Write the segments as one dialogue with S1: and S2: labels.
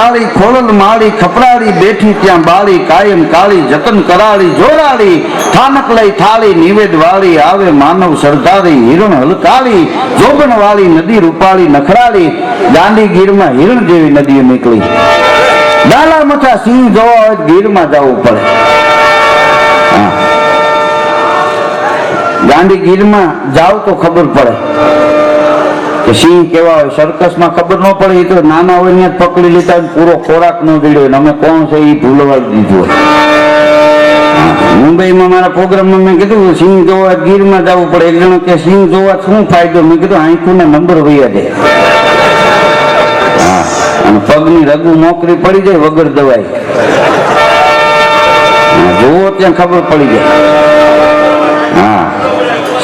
S1: વાળી ખોળલ માળી, ખપરાળી બેઠી ત્યાં બાળી, કાયમ કાળી, જતન કરાળી જોરાળી થાનક લઈ થાળી, નિવેદ વાળી, આવે માનવ સરદારી, હિરણ હલકાળી, જોબન વાળી, નદી રૂપાળી, નખરાળી દાંડી ગીરમાં હિરણ જેવી નદીઓ નીકળી. ડાલા મથા સિંહ જોવા હોય ગીરમાં જવું પડે. ગાંધી ગીરમાં જાવ તો ખબર પડે. સિંહ કેવા હોય, સર્કસમાં ખબર ન પડે, એ તો નાના હોય ને પકડી લીધા પૂરો ખોરાક ન દીધો હોય. અમે કોણ છે એ ભૂલવા દીધું મુંબઈમાં મારા પ્રોગ્રામમાં મેં કીધું સિંહ જોવા ગીરમાં જવું પડે. એક જણો કે સિંહ જોવા શું ફાયદો? મેં કીધું આંખું ને નંબર વૈયા દે. પગની રગુ નોકરી પડી જાય વગર દવાઈ. જોવો ત્યાં ખબર પડી જાય. હા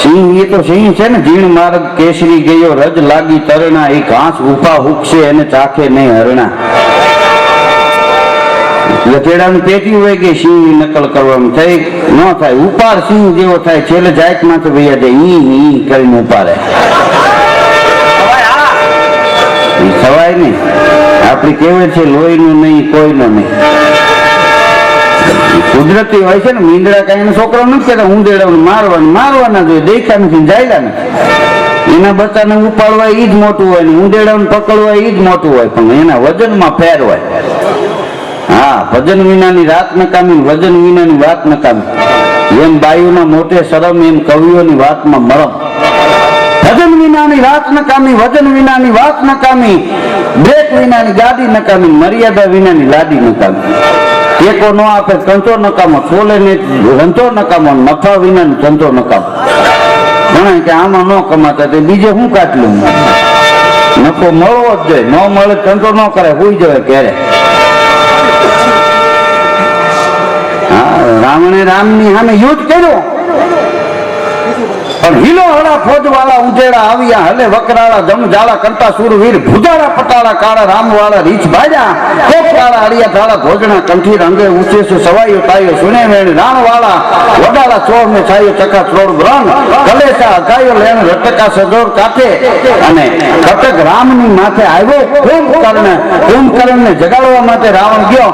S1: સિંહ, એ તો સિંહ છે ને જીણ માર્ગ કેસરી ગયો, રજ લાગી તરણા, એ ઘાસ ઊભા હુકશે એને ચાખે નહીં હરણા. લથેડાનું પેટી હોય કે સિંહ નકલ કરવાનું થઈ, ન થાય ઉપાર સિંહ જેવો થાય, છેલ્લે જાતમાંથી ભૈયા જાય ઈ ઈ કરીને ઉપાડે. ઈ થવાય નહીં. આપણી કેવે છે, લોહીનું નહીં, કોઈનું નહીં. કુદરતી હોય છે ને, મીંદડા કઈ છોકરો નથી કહેતા ઊંધેડાને મારવાનું, મારવાના જોઈએ દેખ્યા નથી જાયલા ને. એના બચ્ચાને ઉપાડવા ઈ જ મોટું હોય ને ઉંદેડાને પકડવા ઈ જ મોટું હોય, પણ એના વજનમાં ફેર હા ભજન વિનાની રાત નકામી, વજન વિનાની વાત નકામી. એમ બાયુના મોટે શરમ, એમ કવિઓની વાતમાં મરમ. ભજન વિનાની રાત નકામી, વજન વિનાની વાત નકામી. બ્રેક વિનાની ગાડી નકામી, મર્યાદા વિનાની લાદી નકામી. ટેકો ન આપે સંતો નકામો, છોલે ને રંચો નકામો, નફા વિના ધંધો નકામો. ઘણા કે આમાં ન કમાતા તે બીજે શું કાટલું? નફો મળવો જ જોઈએ. ન મળે ધંધો ન કરે, હોઈ જવાય ક્યારે હા, રાવણે રામની સામે યુદ્ધ કર્યો. પણ હિલો હળા ફોજવાળા ઉજેડા આવ્યા હલે વકરાળા જમ જાળા કરતા સુરવીર, ભુજાળા પટાળા કાળા રામવાળા રીછ ભાજા કોપ કાળા અડિયા ધાળા ભોજના કંઠી રંગે છે સવાયો તાયો સુને મેણ, રાણવાળા, વડાળા ચોર ને છાયો ચકા ચોર બ્રણ કલેસા અગાયો લેણ, રટકા સજોર કાથે અને કટક રામની માથે આવ્યો, કુંભકર્ણ, કુંભકર્ણને જગાડવા માટે રાવણ ગયો.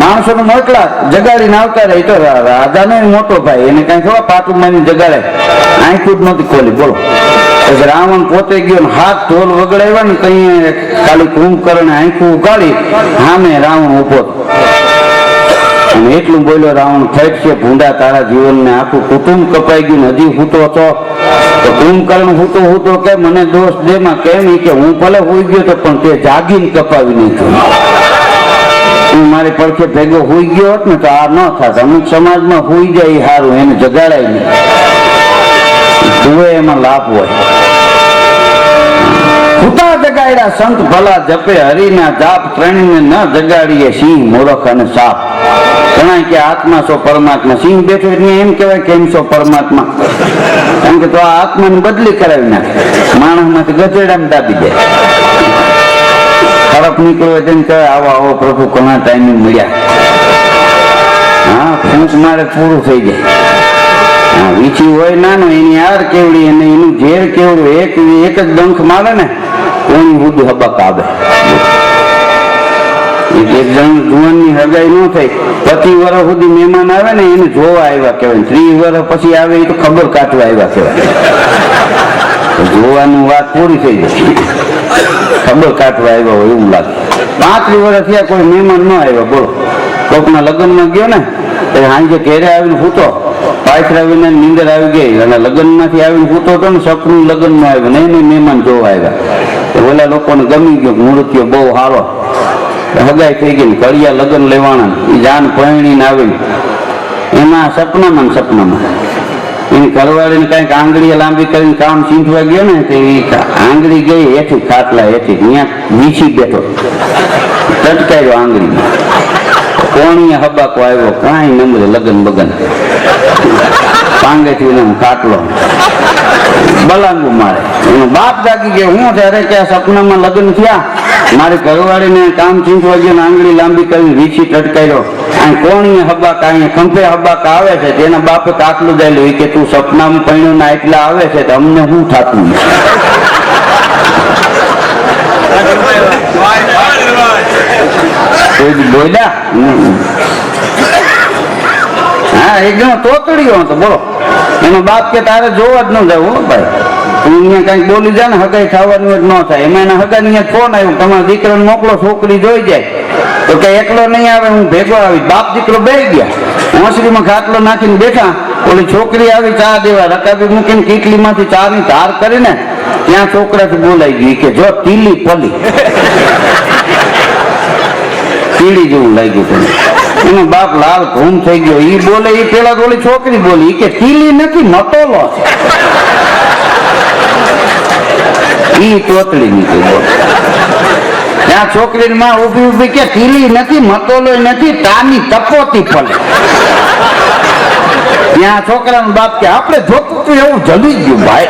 S1: માણસોને મોકલા, જગાડીને આવતા રહી. તો રાજાનો મોટો ભાઈ, એને કઈ ખબર પાટું મારી જગાડે. જ નહોતી ખોલી, બોલો. રાવણ પોતે ગયો ને હાથ ઢોલ વગડાવ્યા ને કઈ ખાલી કુંભકર્ણ આંખું ઉગાડી સામે રાવણ ઊભો અને એટલું બોલ્યો, રાવણ છે, ભૂંડા તારા જીવનને આખું કુટુંબ કપાઈ ગયું હજી હૂતો હતો તો કુંભકર્ણ હૂતો હૂતો કે મને દોષ દેમાં કેમ ઈ કે હું ભલે હોઈ ગયો તો પણ તે જાગીને કપાવી નહીં હું મારી પડખે ભેગો હોઈ ગયો હોત ને તો આ ન થાત. અમુક સમાજમાં હોઈ જાય હારું, એને જગાડાય નહીં. જુએ એમાં લાભ હોય. હુતા જગાડ્યા સંત ભલા જપે, હરિના જાપ ત્રણને ન જગાડીએ સિંહ, મૂરખ અને સાપ. જણાય કે આત્મા છો પરમાત્મા. સિંહ બેઠો એટલે એમ કહેવાય કેમ છો પરમાત્મા. કારણ કે તો આ આત્માને બદલી કરાવી નાખે. માણસમાંથી ગધેડામાં દાબી દે. ખરાબ નીકળ્યો તેમ કહે આવો આવો, પ્રભુ, ઘણા ટાઈમે મળ્યા. હા, ફૂંક મારે પૂરું થઈ જાય. વીછી હોય નાનો, એની આર કેવડી અને એનું ઝેર કેવડું, એક એક જ ડંખ મારે ને કોની હુદ હબક આવે. એક જણ જુવાનની હગાઈ ન થઈ. પચી વર્ષ મહેમાન આવે ને, એને જોવા આવ્યા કહેવાય. ત્રીસ વર્ષ પછી આવે એ તો ખબર કાઢવા આવ્યા કહેવાય. જોવાનું વાત પૂરી થઈ જાય. ખબર કાઢવા આવ્યા હોય એવું લાગે. પાંત્રીસ વર્ષ થયા કોઈ મહેમાન ન આવ્યા, બોલો. કોકના લગ્નમાં ગયો ને સાંજે ઘેરે આવીને સૂતો. પાછળ આવીને નીંદર આવી ગઈ અને લગ્નમાંથી આવીને સૂતો હતો ને સપનું લગ્નમાં આવ્યો, ને એને મહેમાન જોવા આવ્યા. ઓલા લોકોને ગમી ગયું નૃત્ય બહુ સારો હગાઈ થઈ ગઈ ને કડિયા લગ્ન લેવાના એ જાન પરણીને આવી એમાં સપનામાં સપનામાં. એની ઘરવાળીને કાંઈક આંગળી લાંબી કરીને કામ ચીંધવા ગયો ને તો આંગળી ગઈ હેઠી, ખાટલા હેઠી ત્યાં વીછી બેઠો. ટટકાયો આંગળી કોણીએ હબાકો આવ્યો, કાંઈ નંબરે લગન બગન. પાંગેથી એનો કાટલો બલાંગુ મારે એનો બાપ જાગી કે હું ત્યારે કે સપનામાં લગ્ન થયા. મારી ઘરવાળીને કામ ચીંચવા ગયો આંગળી લાંબી કરી વીછી ટટકાયો અને કોણીએ હબાક અહીંયા ખંભે હબાક આવે છે? તેના બાપે કાટલું દેલું કે તું સપનામાં પૈણું ના એટલા આવે છે તો અમને શું થતું? કોઈ બોલ્યા? તોતડીયો હતો, બોલો. એનો બાપ કે તારે જોવા જ ન જવું ભાઈ. અહીંયા કંઈક બોલી જાય ને હગાઈ થવાની તો ન થાય. એમાં એના અહીંયા ફોન આવ્યો તમારા દીકરાને મોકલો, છોકરી જોઈ જાય. તો કે એકલો નહીં આવે, હું ભેગો આવી. બાપ દીકરો બે ગયા. ઓસરીમાં ખાટલો નાખીને બેઠા. ઓલી છોકરી આવી, ચા દેવા રકાબી મૂકીને કીટલીમાંથી ચા ની ધાર કરીને ત્યાં છોકરાથી બોલાઈ ગઈ કે જો પીલી પલી. કીડી જેવું લાગ્યું તને એનો બાપ લાલ ઘૂમ થઈ ગયો. ઈ બોલે, ઈ પેલા તો છોકરી બોલી. કે તીલી નથી, નટોલો છે. ઈ તોતડી નીકળી બોલ ત્યાં છોકરી માં ઊભી ઊભી કે તીલી નથી મતોલો નથી, તાની તપોતી ફલે. ત્યાં છોકરાનો બાપ કે, આપણે જોતું તું એવું જલી ગયું, ભાઈ.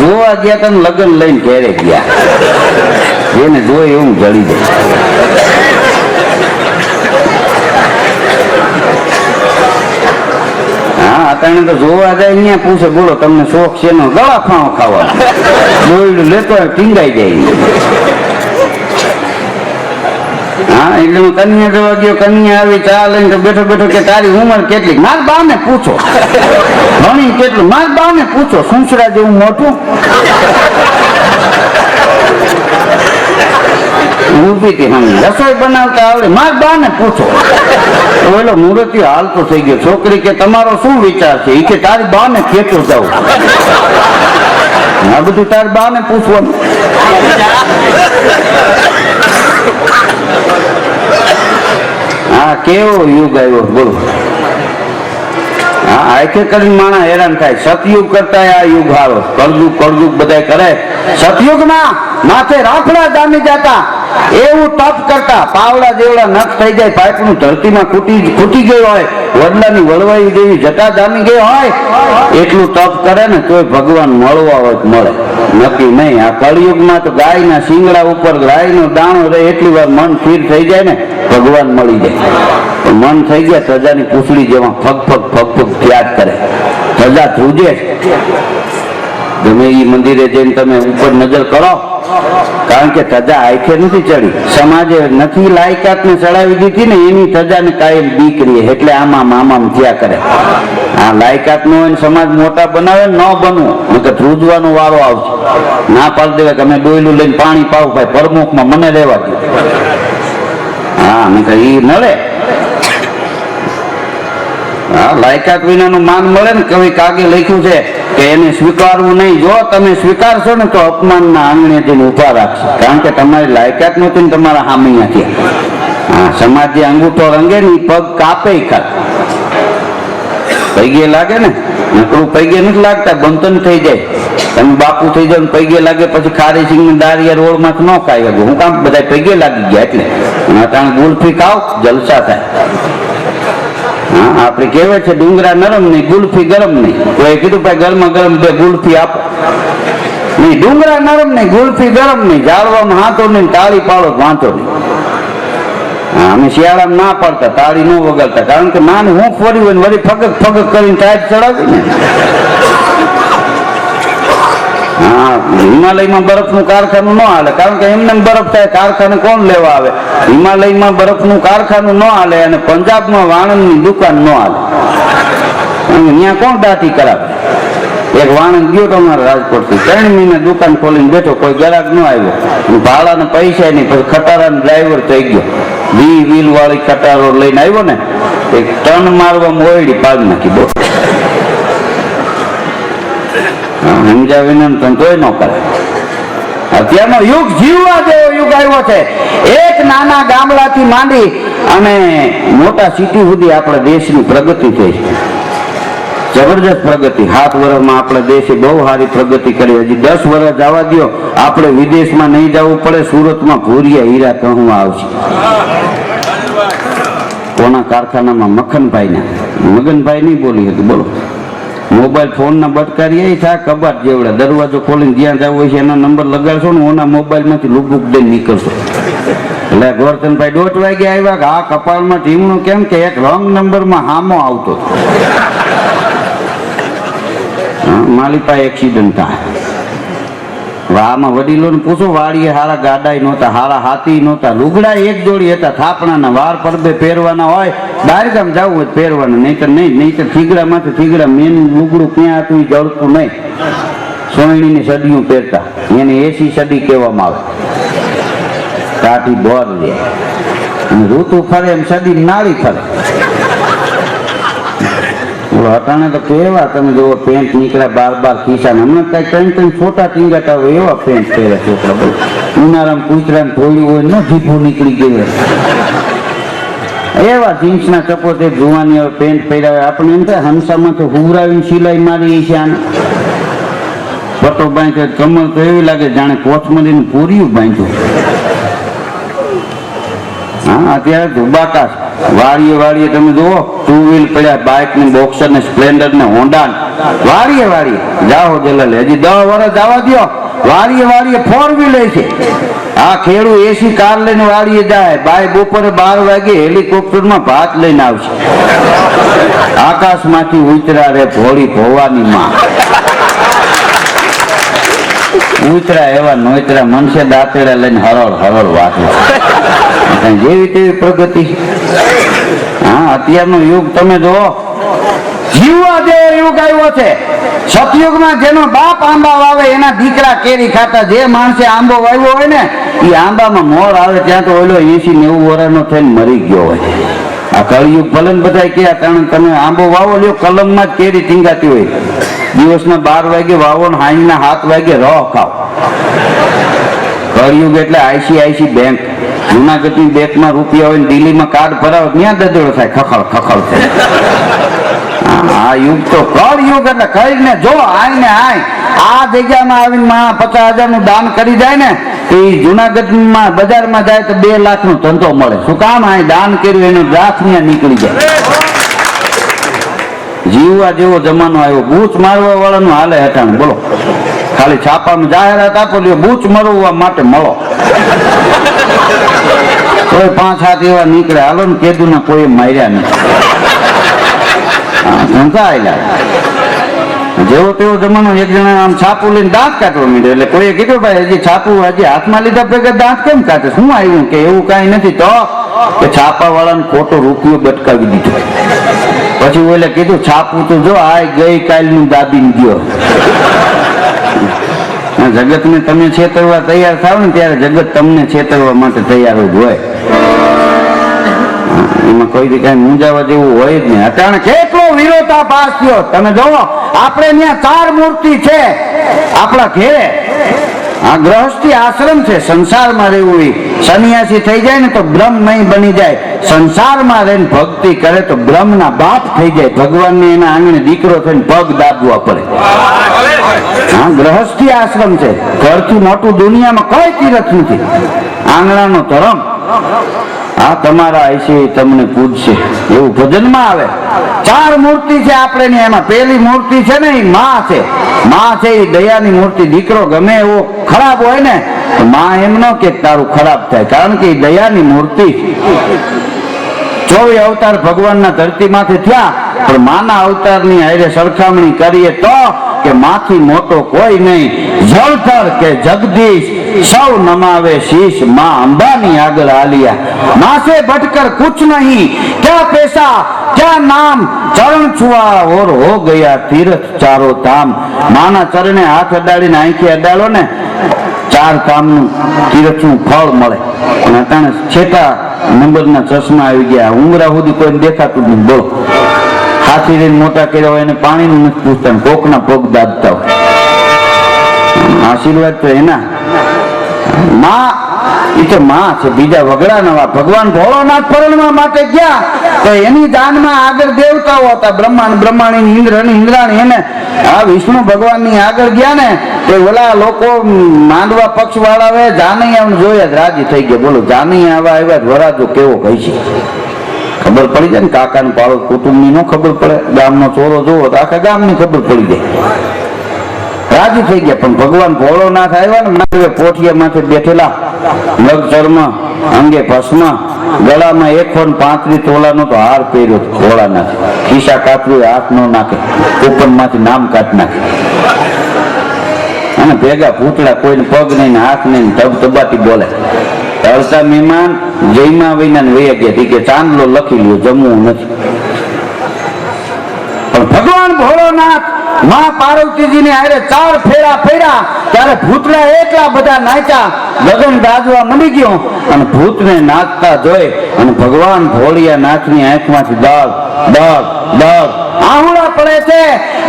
S1: જોવા ગયા તને લગ્ન લઈને ઘેરે ગયા. એને જોઈ એવું જડી જાય હા અટાણે તો જોવા જાય અહીંયા પૂછે, બોલો, તમને શોખ છે નો ગળા ખાણો ખાવા દોયડું લેતો હોય ટીંગાઈ જાય. હા, એટલે હું કન્યા જોવા ગયો, કન્યા આવી, ચા લઈને તો બેઠો બેઠો કે, તારી ઉંમર કેટલી માર બા ને પૂછો. ભણી કેટલું? માર બા ને પૂછો, સંસરા જેવું મોટું. છોકરી કે તમારો શું વિચાર છે? કે તારી બા ને ખેતો જાઉં. આ બધું તારી બા ને પૂછવાનું. હા કેવો યુગ આવ્યો? બોલો. આખે કરીને માણસ હેરાન થાય. સતયુગ કરતા આ યુગ હારો. કળયુગ કળયુગ બધા કરે. સતયુગમાં માથે રાખડા દામી જતા. એવું તપ કરતા પાવડા જેવડા નખ થઈ જાય, પાઇપનું ધરતીમાં ખૂટી ખૂટી ગયું હોય, વડલાની વળવાઈ જેવી જટા જામી ગઈ હોય, એટલું તપ કરે ને તોય ભગવાન મળવા હોય મળે. નક્કી નહીં. આ કળિયુગમાં તો ગાયના શિંગડા ઉપર ગાયનો દાણો રહે, એટલી વાર મન સ્થિર થઈ જાય ને, ભગવાન મળી જાય. મન થઈ ગયા સજાની પૂછડી જેવા ફગ ફગ ફગ ફગ ત્યાગ કરે. સજા ધ્રુજે તમે એ મંદિરે જઈને તમે ઉપર નજર કરો કારણ કે ધજા આંખે નથી ચડી. સમાજે નથી લાયકાત ને ચડાવી દીધી ને એની ધજાને કાયમ દીકરી એટલે આમાં આમામ થયા કરે. આ લાયકાત નો સમાજ મોટા બનાવે ન બનવું. નકર ધ્રુજવાનો વારો આવશે. ના પાડી દેવા કે અમે ડોયલું લઈને પાણી પાવું ભાઈ, પ્રમુખમાં મને રહેવા દે હા મને તો એ નડે. હા, લાયકાત વિનાનું માન મળે ને કવિ કાગે લખ્યું છે? કે એને સ્વીકારવું નહીં. જો તમે સ્વીકારશો ને તો અપમાનના આંગણે જઈને ઊભા રાખશે. કારણ કે તમારી લાયકાત નથી ને તમારા હામૈયા થયા. હા, સમાજ જે અંગૂઠો રંગે ને પગ કાપે ખર પૈગે લાગે ને? નકરું પૈગે નથી લાગતા, બંધન થઈ જાય. તમે બાપુ થઈ જાવ પૈગે લાગે પછી ખારી સિંહ દારિયા રોડમાં ન ખાઈ હું કામ બધા પૈગે લાગી ગયા એટલે. અટાણ ગુલફી ખાવ, જલસા થાય. આપણે કહેવાય છે, ડુંગરા નરમ નહીં, ગુલ્ફી ગરમ નહીં. કોઈ કીધું, ભાઈ, ગરમા ગરમ બે ગુલ્ફી આપો. નહીં, ડુંગરા નરમ નહીં, ગુલ્ફી ગરમ નહીં. જાળવામાં હાથો નહીં, તાળી પાડો વાંચો નહીં. અમે શિયાળામાં ના પાડતા, તાળી ન વગાડતા. કારણ કે માન હું ફોરી હોય વળી ફગક ફગક કરીને ટાઈટ ચડાવી ને. હા, હિમાલયમાં બરફનું કારખાનું ન હાલે. કારણ કે એમને બરફ થાય, કારખાને કોણ લેવા આવે? હિમાલયમાં બરફનું કારખાનું ન હાલે અને પંજાબમાં વાણંદની દુકાન ન હાલે. અહીંયા કોણ દાટી કરાવે? એક વાણંદ ગયો તો અમારા રાજકોટથી. ત્રણ મહિના દુકાન ખોલીને બેઠો, કોઈ ગ્રાહક ન આવ્યો. ભાડાના પૈસા નહીં, પછી ખટારાનો ડ્રાઈવર થઈ ગયો. વી વ્હીલ વાળી ખટારો લઈને આવ્યો ને, એક ટર્ન મારવા મોયડી પાડી નાખી. બોલ. હા, વિના તંતોય ન કરે. અત્યારનો યુગ જીવવા જેવો યુગ આવ્યો છે. એક નાના ગામડાથી માંડી અને મોટા સિટી સુધી આપણા દેશની પ્રગતિ થઈ છે. જબરજસ્ત પ્રગતિ. સાત વર્ષમાં આપણે દેશે બહુ સારી પ્રગતિ કરી. હજી દસ વર્ષ જવા દ્યો. આપણે વિદેશમાં નહીં જવું પડે. સુરતમાં ભૂરિયા હીરા કહું આવશે. કોના કારખાનામાં? મખનભાઈ ના મગનભાઈ નહીં બોલી હતી. બોલો. મોબાઈલ ફોન ના બટકારી, એ થાય કબાટ જેવડા. દરવાજો ખોલીને જ્યાં જવું હોય છે, એના નંબર લગાડશો ને ઓના મોબાઈલમાંથી લુકબુક દઈને નીકળશો. એટલે ગોરધનભાઈ દોઢ વાગે આવ્યા કે આ કપાળમાં ઢીમણું કેમ કે એક રોંગ નંબરમાં હામો આવતો માલિકા એક્સિડન્ટ થાય. આમાં વડીલોને પૂછો વાડીએ હારા ગાડાઈ નહોતા, હારા હાથી નહોતા લુગડા એક જોડી હતા, થાપણાના વાર પરબે પહેરવાના હોય બારગામ જવું હોય પહેરવાનું પહેરવાના, નહીતર નહીં, નહીતર તો થીગડા, મેન લુગડું ક્યાં હતું એ જળતું નહીં. સોયણીની સદીઓ પહેરતા, એને એસી સદી કહેવામાં આવે. કાઠી બોર લે. ઋતુ ફરે એમ સદી નાળી ફરે. અટાણે તો કેવા તમે જુઓ પેન્ટ નીકળ્યા બાર બાર ખીસા હમણાં કઈ ત્રણ ત્રણ ફોટા ટીંગાતા હોય એવા પેન્ટ પહેરે છોકરા બોલ ઉનાળામાં કૂતરાને થોડ્યું હોય ન જીભું નીકળી ગયું એવા જીન્સના ચપોતે જુવાની હવે પેન્ટ પહેર્યા હોય. આપણે એમ થાય તો હુવરાવીને સિલાઈ મારી છે આને. પટો બાંધ્યો કમર તો એવી લાગે જાણે કોથમરીને પૂર્યું બાંધ્યું હા, અત્યારે ધુબાકા વાળીએ વાળીએ તમે જુઓ ટુ વ્હીલ પડ્યા બાઇક ને બોક્સર ને સ્પ્લેન્ડર ને હોન્ડા વાળીએ વાળીએ. જાઓ જલાલ, હજી દસ વર્ષ જવા દો વાળીએ વાળીએ ફોર વ્હીલ છે. આ ખેડુ એસી કાર લઈને વાળીએ જાય. બાય બપોરે બાર વાગે હેલિકોપ્ટરમાં ભાત લઈને આવશે. આકાશમાંથી ઉતરા રે ભોળી ભોવાની માં. ઉતરા એવા નોતરા મનસે દાંતેડા લઈને હરળ હરળ કાંઈ જેવી તેવી પ્રગતિ. હા, અત્યારનો યુગ તમે જુઓ. જીવવા જેવો યુગ આવ્યો છે, સતયુગમાં જેનો બાપ આંબા વાવે, એના દીકરા કેરી ખાતા જે માણસે આંબો વાવ્યો હોય ને એ આંબામાં મોર આવે ત્યાં તો ઓલો એસી નેવું વર્ષનો થઈને મરી ગયો હોય. આ કળિયુગ ભલે ને બધા કે કારણ તમે આંબો વાવો, લ્યો, કલમમાં જ કેરી ટીંગાતી હોય. દિવસના બાર વાગે વાવો ને હાંજના હાથ વાગે રહ ખાવ કળિયુગ એટલે આઈસીઆઈસી બેંક. જુનાગઢની બેંકમાં રૂપિયા હોય ને દિલ્હીમાં કાર્ડ ભરાવો, ત્યાં દદડો થાય, ખખડ ખખડ થાય. આ યુગ તો કળ યુગ એટલે કરીને જો આય ને આય. આ જગ્યામાં આવીને માં પચાસ હજારનું દાન કરી જાય ને એ જુનાગઢમાં બજારમાં જાય તો બે લાખ નો ધંધો મળે. શું કામ? આ દાન કર્યું, એનો દ્રાક્ષ ત્યાં નીકળી જાય. જીવવા જેવો જમાનો આવ્યો. બૂચ મારવા વાળાનું હાલે હટાણ. બોલો. ખાલી છાપામાં જાહેરાત આપો એટલે બૂચ મરવવા માટે મળો. કોઈ પાંચ હાથ એવા નીકળે. હાલો ને કેદું ના કોઈ માર્યા નહીં. હા, આયલા? જેવો તેવો જમાનો એક જણા આમ છાપું લઈને દાંત કાઢવા માંડ્યો. એટલે કોઈએ કીધું ભાઈ હજી છાપું હજી હાથમાં લીધા ભેગા દાંત કેમ કાઢે? શું આવ્યું? કે એવું કાંઈ નથી તો? કે છાપા વાળાને ખોટો રૂપિયો બટકાવી દીધો. પછી ઓલે કીધું છાપું તો જો આ ગઈ કાલનું દાબીને ગયો. જગતને તમે છેતરવા તૈયાર થાવ ને ત્યારે જગત તમને છેતરવા માટે તૈયાર જ હોય. એમાં કોઈ દી કઈ મૂંઝાવા જેવું હોય જ નહીં. અટાણે કેટલો વિરોધાભાસ થયો? તમે જોવો આપણે ત્યાં ચાર મૂર્તિ છે આપણા ઘેરે. આ ગ્રહસ્થી આશ્રમ છે. સંસારમાં રહેવું એ. સન્યાસી થઈ જાય ને તો બ્રહ્મમય બની જાય. સંસારમાં રહીને ભક્તિ કરે તો બ્રહ્મના બાપ થઈ જાય. ભગવાનને એના આંગણે દીકરો થઈને પગ દાબવા પડે. ગ્રહસ્થી આશ્રમ છે. ઘરથી મોટું દુનિયામાં કોઈ તીરથ નથી. આંગણાનો ધર્મ આ તમારા આઈસી તમને પૂજશે. એવું ભજનમાં આવે. ચાર મૂર્તિ છે આપણે એમાં. પેલી મૂર્તિ છે ને એ માં છે. માં છે એ દયાની મૂર્તિ. દીકરો ગમે એવો ખરાબ હોય ને માં એમ ન કે તારું ખરાબ થાય. કારણ કે એ દયાની મૂર્તિ ચોવીસ અવતાર ભગવાનના ધરતીમાંથી થયા. પણ માના અવતારની હારે સરખામણી કરીએ તો કે માથી મોટો કોઈ નહીં. જળધર કે જગદીશ, સૌ નમાવે શીશમાં અંબાની આગળ આલિયા માસે ભટકર કુછ નહીં. ક્યાં પૈસા, ક્યાં નામ? ચરણ છુઆ ઓર હો ગયા તીર્થ ચારો ધામ. માના ચરણે હાથ અડાડીને આંખી અડાડો ને, ચાર કામનું તીરથનું ફળ મળે. અને અટાણે છેટા નંબરના ચશ્મા આવી ગયા. ઉંગરા સુધી કોઈ દેખાતું નહીં. બોલો. હાથી લઈને મોટા કર્યા હોય એને પાણીનું નથી પૂછતા ને કોકના પગ દાબતા હોય. આશીર્વાદ તો એના. માં એ તો માં છે, બીજા વગડા નવા ભગવાન ભોળોનાથ પરણવા માટે ગયા, તો એની દાનમાં આગળ દેવતાઓ હતા, બ્રહ્માંડ બ્રહ્માણી ઇન્દ્ર અને ઇન્દ્રાણી. એને આ વિષ્ણુ ભગવાનની આગળ ગયા ને, તો ઓલા લોકો માંડવા પક્ષ વાળાવે જાનૈયા જોયા જ રાજી થઈ ગયા. બોલો, જાનૈયા આવા આવ્યા, વરાજો કેવો કહી છે? ખબર પડી જાય ને કાકાને પાડો, કુટુંબની નો ખબર પડે, ગામનો ચોરો જોવો તો આખા ગામની ખબર પડી જાય. રાજી થઈ ગયા, પણ ભગવાન ભોળોનાથ આવ્યા ને મારે પોઠિયા માથે બેઠેલા લગ ચર્મ અંગે ભસ્મ, ગળામાં એકસો ને પાંત્રીસ તોલાનો તો હાર પહેર્યો ભોળાનાથ ખિસ્સા કાતરી હાથ નો નાખે કૂપનમાંથી નામ કાઢ નાખે. અને ભેગા ભૂતડા કોઈને પગ નહીં હાથ નહીં ધબ ધબાટી બોલે. તળતા મહેમાન જયમાં વિના વૈયા કે ચાંદલો લખી લ્યો, જમવું નથી. પણ ભગવાન ભોળોનાથમાં પાર્વતીજીની આરે ચાર ફેરા ફેર્યા ત્યારે ભૂતડા એટલા બધા નાચ્યા. ગગન દાજવા મળી ગયો અને ભૂતને નાચતા જોઈ અને ભગવાન ભોળિયા નાથની આંખમાંથી દળ દળ દળ આહુડા પડે છે.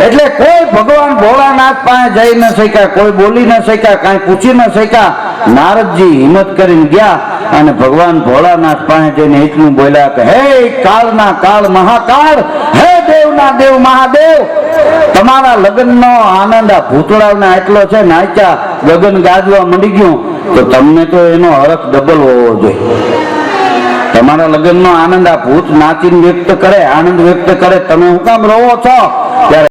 S1: એટલે કોઈ ભગવાન ભોળાનાથ પાસે જઈ ન શક્યા, કોઈ બોલી ન શક્યા, કાંઈ પૂછી ન શક્યા. નારદજી હિંમત કરીને ગયા અને ભગવાન ભોળાનાથ પાસે જઈને એટલું બોલ્યા કે, હે કાળના કાળ મહાકાળ, હે દેવના દેવ મહાદેવ, તમારા લગ્નનો આનંદ આ ભૂતળાવના એટલો છે નાચ્યા લગ્ન ગાજવા મળી ગયું, તો તમને તો એનો હરખ ડબલ હોવો જોઈએ. તમારા લગ્નનો આનંદ આ ભૂત નાચીને વ્યક્ત કરે, આનંદ વ્યક્ત કરે, તમે હું કામ રહો છો? ત્યારે